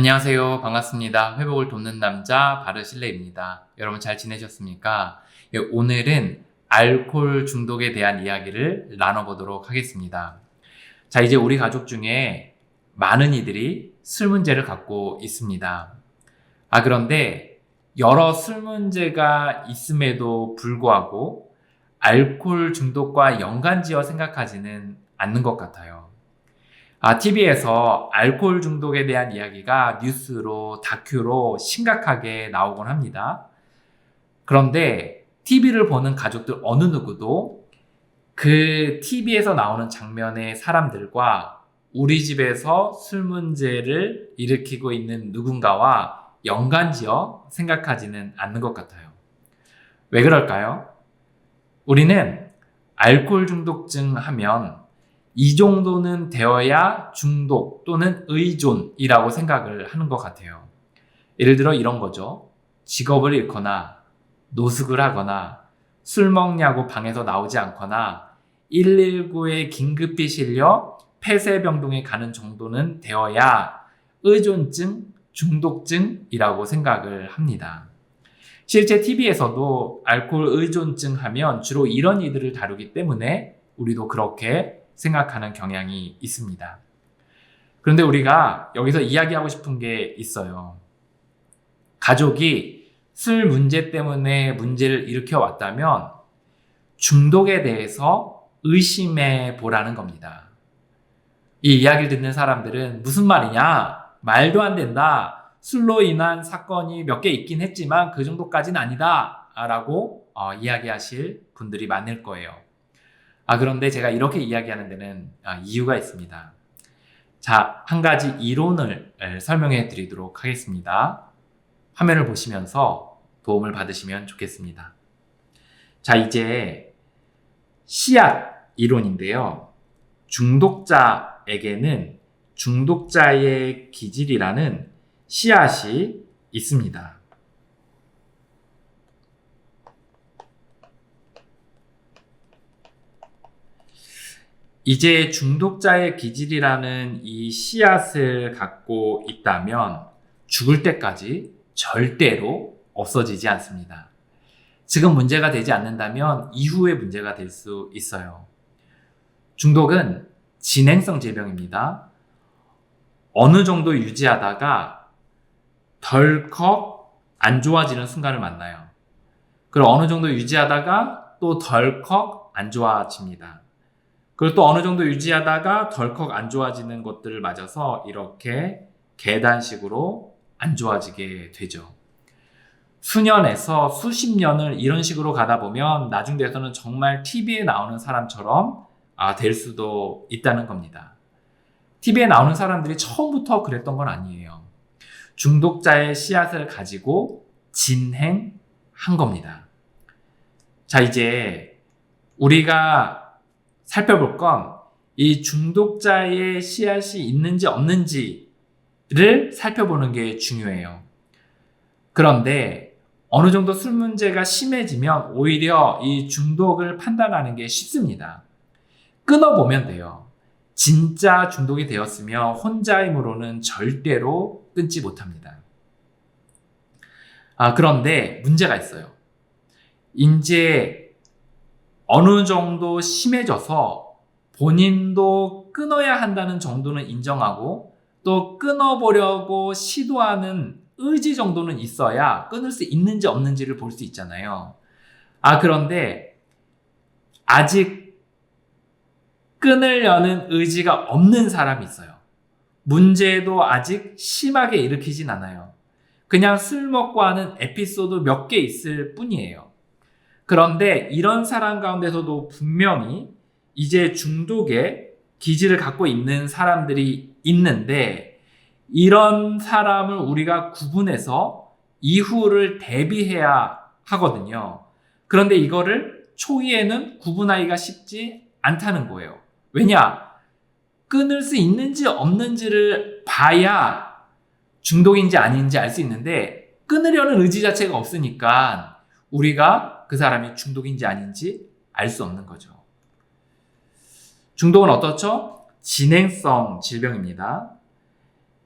안녕하세요. 반갑습니다. 회복을 돕는 남자 바르실레입니다. 여러분 잘 지내셨습니까? 예, 오늘은 알코올 중독에 대한 이야기를 나눠보도록 하겠습니다. 자, 이제 우리 가족 중에 많은 이들이 술 문제를 갖고 있습니다. 아, 그런데 여러 술 문제가 있음에도 불구하고 알코올 중독과 연관지어 생각하지는 않는 것 같아요. 아, TV에서 알코올 중독에 대한 이야기가 뉴스로, 다큐로 심각하게 나오곤 합니다. 그런데 TV를 보는 가족들 어느 누구도 그 TV에서 나오는 장면의 사람들과 우리 집에서 술 문제를 일으키고 있는 누군가와 연관지어 생각하지는 않는 것 같아요. 왜 그럴까요? 우리는 알코올 중독증 하면 이 정도는 되어야 중독 또는 의존이라고 생각을 하는 것 같아요. 예를 들어 이런 거죠. 직업을 잃거나 노숙을 하거나 술 먹냐고 방에서 나오지 않거나 119에 긴급히 실려 폐쇄병동에 가는 정도는 되어야 의존증, 중독증이라고 생각을 합니다. 실제 TV에서도 알코올 의존증 하면 주로 이런 이들을 다루기 때문에 우리도 그렇게 생각하는 경향이 있습니다. 그런데 우리가 여기서 이야기하고 싶은 게 있어요. 가족이 술 문제 때문에 문제를 일으켜 왔다면 중독에 대해서 의심해 보라는 겁니다. 이 이야기를 듣는 사람들은 무슨 말이냐? 말도 안 된다. 술로 인한 사건이 몇 개 있긴 했지만 그 정도까지는 아니다. 라고 어, 이야기하실 분들이 많을 거예요. 아, 그런데 제가 이렇게 이야기하는 데는 아, 이유가 있습니다. 자, 한 가지 이론을 설명해 드리도록 하겠습니다. 화면을 보시면서 도움을 받으시면 좋겠습니다. 자, 이제 씨앗 이론인데요. 중독자에게는 중독자의 기질이라는 씨앗이 있습니다. 이제 중독자의 기질이라는 이 씨앗을 갖고 있다면 죽을 때까지 절대로 없어지지 않습니다. 지금 문제가 되지 않는다면 이후에 문제가 될 수 있어요. 중독은 진행성 질병입니다. 어느 정도 유지하다가 덜컥 안 좋아지는 순간을 만나요. 그리고 어느 정도 유지하다가 또 덜컥 안 좋아집니다. 그리고 또 어느 정도 유지하다가 덜컥 안 좋아지는 것들을 맞아서 이렇게 계단식으로 안 좋아지게 되죠. 수년에서 수십 년을 이런 식으로 가다 보면 나중 돼서는 정말 TV에 나오는 사람처럼 아, 될 수도 있다는 겁니다. TV에 나오는 사람들이 처음부터 그랬던 건 아니에요. 중독자의 씨앗을 가지고 진행한 겁니다. 자, 이제 우리가 살펴볼 건 이 중독자의 씨앗이 있는지 없는지를 살펴보는 게 중요해요. 그런데 어느 정도 술 문제가 심해지면 오히려 이 중독을 판단하는 게 쉽습니다. 끊어보면 돼요. 진짜 중독이 되었으면 혼자 힘으로는 절대로 끊지 못합니다. 아, 그런데 문제가 있어요. 이제 어느 정도 심해져서 본인도 끊어야 한다는 정도는 인정하고 또 끊어보려고 시도하는 의지 정도는 있어야 끊을 수 있는지 없는지를 볼 수 있잖아요. 아, 그런데 아직 끊으려는 의지가 없는 사람이 있어요. 문제도 아직 심하게 일으키진 않아요. 그냥 술 먹고 하는 에피소드 몇 개 있을 뿐이에요. 그런데 이런 사람 가운데서도 분명히 이제 중독의 기질을 갖고 있는 사람들이 있는데 이런 사람을 우리가 구분해서 이후를 대비해야 하거든요. 그런데 이거를 초기에는 구분하기가 쉽지 않다는 거예요. 왜냐? 끊을 수 있는지 없는지를 봐야 중독인지 아닌지 알 수 있는데 끊으려는 의지 자체가 없으니까 우리가 그 사람이 중독인지 아닌지 알 수 없는 거죠. 중독은 어떻죠? 진행성 질병입니다.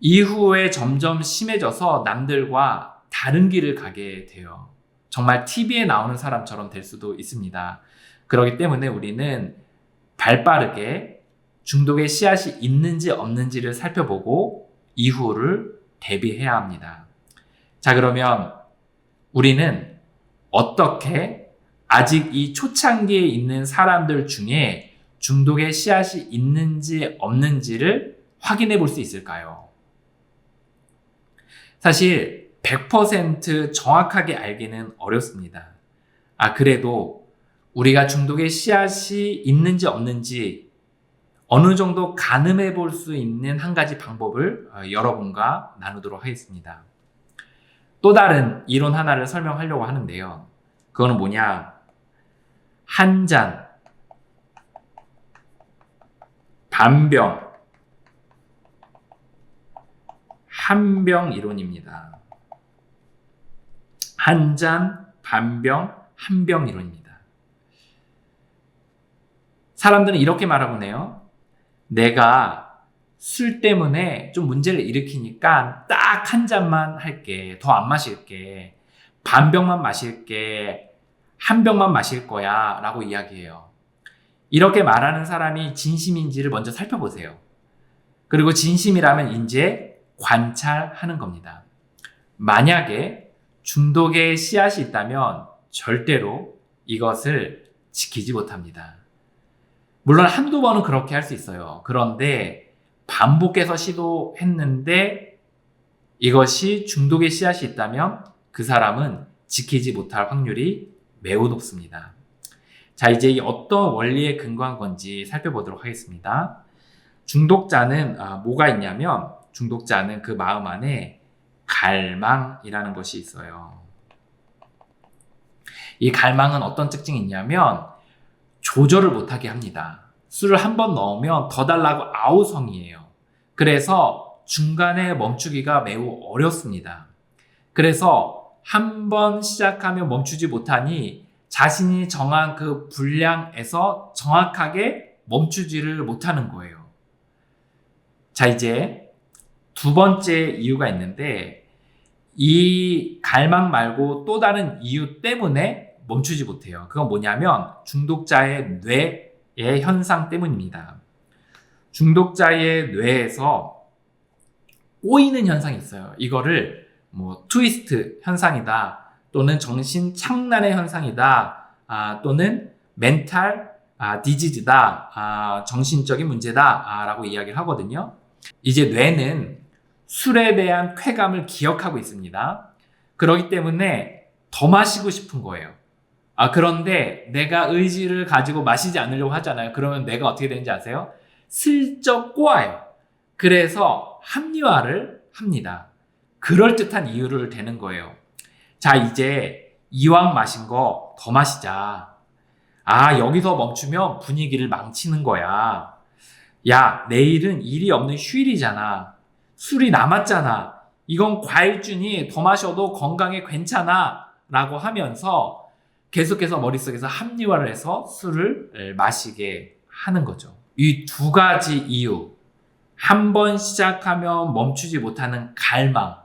이후에 점점 심해져서 남들과 다른 길을 가게 돼요. 정말 TV에 나오는 사람처럼 될 수도 있습니다. 그렇기 때문에 우리는 발 빠르게 중독의 씨앗이 있는지 없는지를 살펴보고 이후를 대비해야 합니다. 자, 그러면 우리는 어떻게 아직 이 초창기에 있는 사람들 중에 중독의 씨앗이 있는지 없는지를 확인해 볼 수 있을까요? 사실 100% 정확하게 알기는 어렵습니다. 아, 그래도 우리가 중독의 씨앗이 있는지 없는지 어느 정도 가늠해 볼 수 있는 한 가지 방법을 어, 여러분과 나누도록 하겠습니다. 또 다른 이론 하나를 설명하려고 하는데요. 그거는 뭐냐? 한 잔, 반병, 한 병 이론입니다. 한 잔, 반병, 한 병 이론입니다. 사람들은 이렇게 말하곤 해요. 내가 술 때문에 좀 문제를 일으키니까 딱 한 잔만 할게. 더 안 마실게. 반 병만 마실게. 한 병만 마실 거야. 라고 이야기해요. 이렇게 말하는 사람이 진심인지를 먼저 살펴보세요. 그리고 진심이라면 이제 관찰하는 겁니다. 만약에 중독의 씨앗이 있다면 절대로 이것을 지키지 못합니다. 물론 한두 번은 그렇게 할 수 있어요. 그런데 반복해서 시도했는데 이것이 중독의 씨앗이 있다면 그 사람은 지키지 못할 확률이 매우 높습니다. 자, 이제 어떤 원리에 근거한 건지 살펴보도록 하겠습니다. 중독자는 아, 뭐가 있냐면 중독자는 그 마음 안에 갈망이라는 것이 있어요. 이 갈망은 어떤 특징이 있냐면 조절을 못하게 합니다. 술을 한 번 넣으면 더 달라고 아우성이에요. 그래서 중간에 멈추기가 매우 어렵습니다. 그래서 한 번 시작하면 멈추지 못하니 자신이 정한 그 분량에서 정확하게 멈추지를 못하는 거예요. 자, 이제 두 번째 이유가 있는데 이 갈망 말고 또 다른 이유 때문에 멈추지 못해요. 그건 뭐냐면 중독자의 뇌의 현상 때문입니다. 중독자의 뇌에서 꼬이는 현상이 있어요. 이거를 뭐 트위스트 현상이다 또는 정신 착란의 현상이다 아, 또는 멘탈 아, 디지즈다 아, 정신적인 문제다라고 이야기를 하거든요. 이제 뇌는 술에 대한 쾌감을 기억하고 있습니다. 그렇기 때문에 더 마시고 싶은 거예요. 아, 그런데 내가 의지를 가지고 마시지 않으려고 하잖아요. 그러면 내가 어떻게 되는지 아세요? 슬쩍 꼬아요. 그래서 합리화를 합니다. 그럴듯한 이유를 대는 거예요. 자, 이제 이왕 마신 거 더 마시자. 아, 여기서 멈추면 분위기를 망치는 거야. 야, 내일은 일이 없는 휴일이잖아. 술이 남았잖아. 이건 과일주니 더 마셔도 건강에 괜찮아. 라고 하면서 계속해서 머릿속에서 합리화를 해서 술을 마시게 하는 거죠. 이 두 가지 이유. 한 번 시작하면 멈추지 못하는 갈망.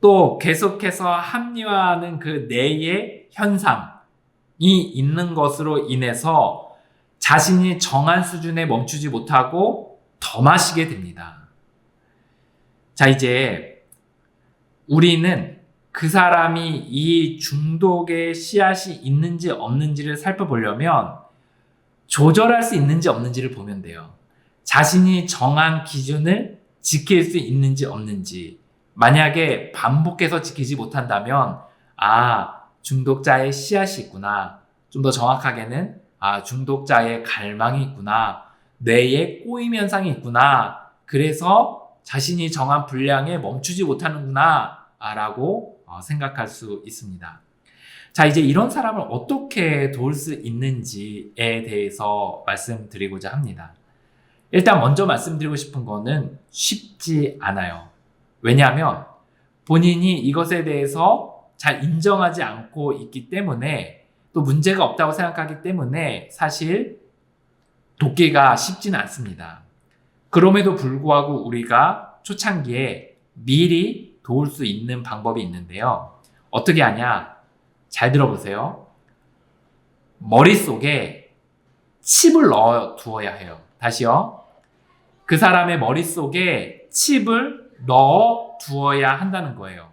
또 계속해서 합리화하는 그 뇌의 현상이 있는 것으로 인해서 자신이 정한 수준에 멈추지 못하고 더 마시게 됩니다. 자, 이제 우리는 그 사람이 이 중독의 씨앗이 있는지 없는지를 살펴보려면 조절할 수 있는지 없는지를 보면 돼요. 자신이 정한 기준을 지킬 수 있는지 없는지. 만약에 반복해서 지키지 못한다면, 아, 중독자의 씨앗이 있구나. 좀 더 정확하게는, 아, 중독자의 갈망이 있구나. 뇌에 꼬임 현상이 있구나. 그래서 자신이 정한 분량에 멈추지 못하는구나. 라고 어, 생각할 수 있습니다. 자, 이제 이런 사람을 어떻게 도울 수 있는지에 대해서 말씀드리고자 합니다. 일단 먼저 말씀드리고 싶은 거는 쉽지 않아요. 왜냐하면 본인이 이것에 대해서 잘 인정하지 않고 있기 때문에 또 문제가 없다고 생각하기 때문에 사실 돕기가 쉽지는 않습니다. 그럼에도 불구하고 우리가 초창기에 미리 도울 수 있는 방법이 있는데요. 어떻게 하냐? 잘 들어보세요. 머릿속에 칩을 넣어 두어야 해요. 다시요. 그 사람의 머릿속에 칩을 넣어 두어야 한다는 거예요.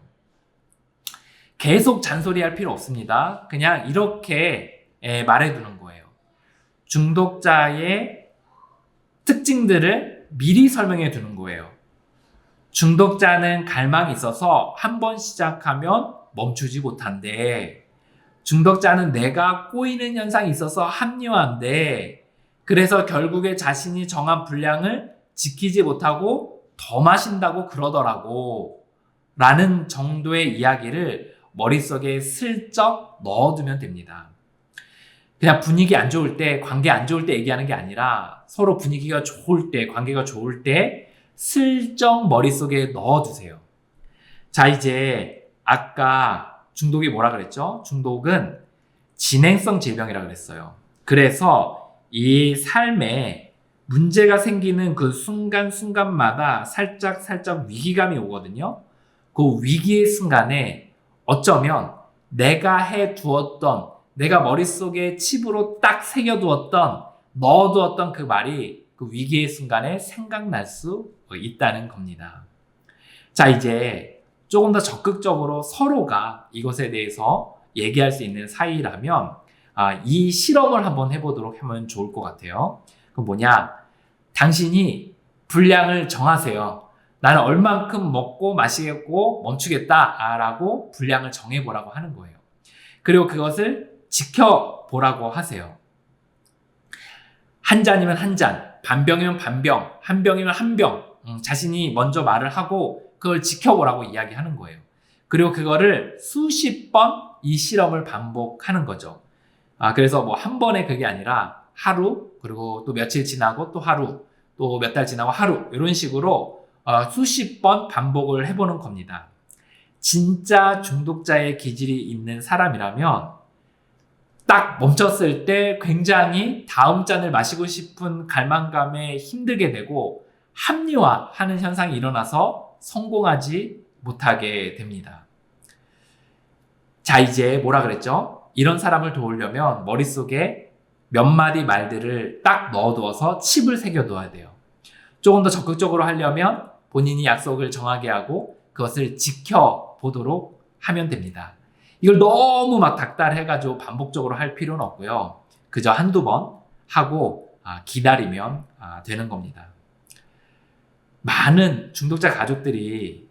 계속 잔소리 할 필요 없습니다. 그냥 이렇게 예, 말해 두는 거예요. 중독자의 특징들을 미리 설명해 두는 거예요. 중독자는 갈망이 있어서 한 번 시작하면 멈추지 못한대. 중독자는 내가 꼬이는 현상이 있어서 합리화한데, 그래서 결국에 자신이 정한 분량을 지키지 못하고 더 마신다고 그러더라고. 라는 정도의 이야기를 머릿속에 슬쩍 넣어두면 됩니다. 그냥 분위기 안 좋을 때, 관계 안 좋을 때 얘기하는 게 아니라 서로 분위기가 좋을 때, 관계가 좋을 때 슬쩍 머릿속에 넣어두세요. 자, 이제 아까 중독이 뭐라 그랬죠? 중독은 진행성 질병이라 그랬어요. 그래서 이 삶에 문제가 생기는 그 순간순간마다 살짝 살짝 위기감이 오거든요. 그 위기의 순간에 어쩌면 내가 해 두었던 내가 머릿속에 칩으로 딱 새겨두었던 넣어두었던 그 말이 그 위기의 순간에 생각날 수 있다는 겁니다. 자, 이제 조금 더 적극적으로 서로가 이것에 대해서 얘기할 수 있는 사이라면 아, 이 실험을 한번 해보도록 하면 좋을 것 같아요. 그 뭐냐? 당신이 분량을 정하세요. 나는 얼만큼 먹고 마시겠고 멈추겠다라고 분량을 정해보라고 하는 거예요. 그리고 그것을 지켜보라고 하세요. 한 잔이면 한 잔, 반 병이면 반 병, 한 병이면 한 병, 음, 자신이 먼저 말을 하고 그걸 지켜보라고 이야기하는 거예요. 그리고 그거를 수십 번 이 실험을 반복하는 거죠. 아, 그래서 뭐 한 번에 그게 아니라 하루, 그리고 또 며칠 지나고 또 하루, 또 몇 달 지나고 하루, 이런 식으로 어, 수십 번 반복을 해보는 겁니다. 진짜 중독자의 기질이 있는 사람이라면 딱 멈췄을 때 굉장히 다음 잔을 마시고 싶은 갈망감에 힘들게 되고 합리화하는 현상이 일어나서 성공하지 못하게 됩니다. 자, 이제 뭐라 그랬죠? 이런 사람을 도우려면 머릿속에 몇 마디 말들을 딱 넣어두어서 칩을 새겨둬야 돼요. 조금 더 적극적으로 하려면 본인이 약속을 정하게 하고 그것을 지켜보도록 하면 됩니다. 이걸 너무 막 닥달해가지고 반복적으로 할 필요는 없고요. 그저 한두 번 하고 아, 기다리면 아, 되는 겁니다. 많은 중독자 가족들이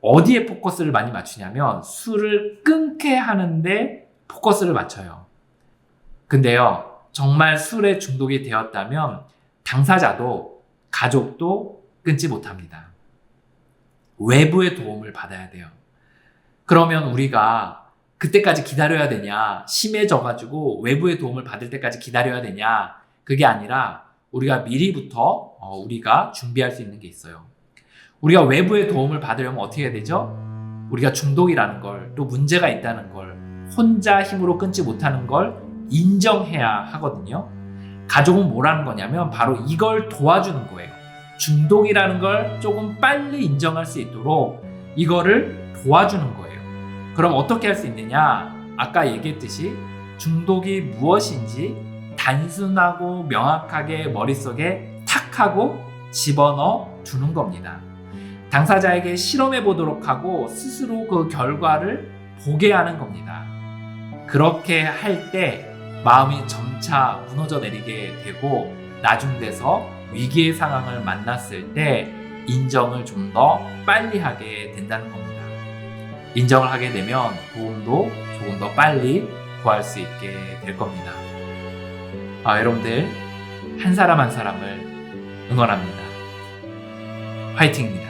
어디에 포커스를 많이 맞추냐면 술을 끊게 하는데 포커스를 맞춰요. 근데요, 정말 술에 중독이 되었다면 당사자도 가족도 끊지 못합니다. 외부의 도움을 받아야 돼요. 그러면 우리가 그때까지 기다려야 되냐, 심해져가지고 외부의 도움을 받을 때까지 기다려야 되냐, 그게 아니라 우리가 미리부터 어, 우리가 준비할 수 있는 게 있어요. 우리가 외부의 도움을 받으려면 어떻게 해야 되죠? 우리가 중독이라는 걸, 또 문제가 있다는 걸, 혼자 힘으로 끊지 못하는 걸 인정해야 하거든요. 가족은 뭐라는 거냐면 바로 이걸 도와주는 거예요. 중독이라는 걸 조금 빨리 인정할 수 있도록 이거를 도와주는 거예요. 그럼 어떻게 할 수 있느냐? 아까 얘기했듯이 중독이 무엇인지 단순하고 명확하게 머릿속에 탁 하고 집어넣어 두는 겁니다. 당사자에게 실험해 보도록 하고 스스로 그 결과를 보게 하는 겁니다. 그렇게 할 때 마음이 점차 무너져 내리게 되고 나중 돼서 위기의 상황을 만났을 때 인정을 좀 더 빨리 하게 된다는 겁니다. 인정을 하게 되면 도움도 조금 더 빨리 구할 수 있게 될 겁니다. 아, 여러분들 한 사람 한 사람을 응원합니다. 화이팅입니다.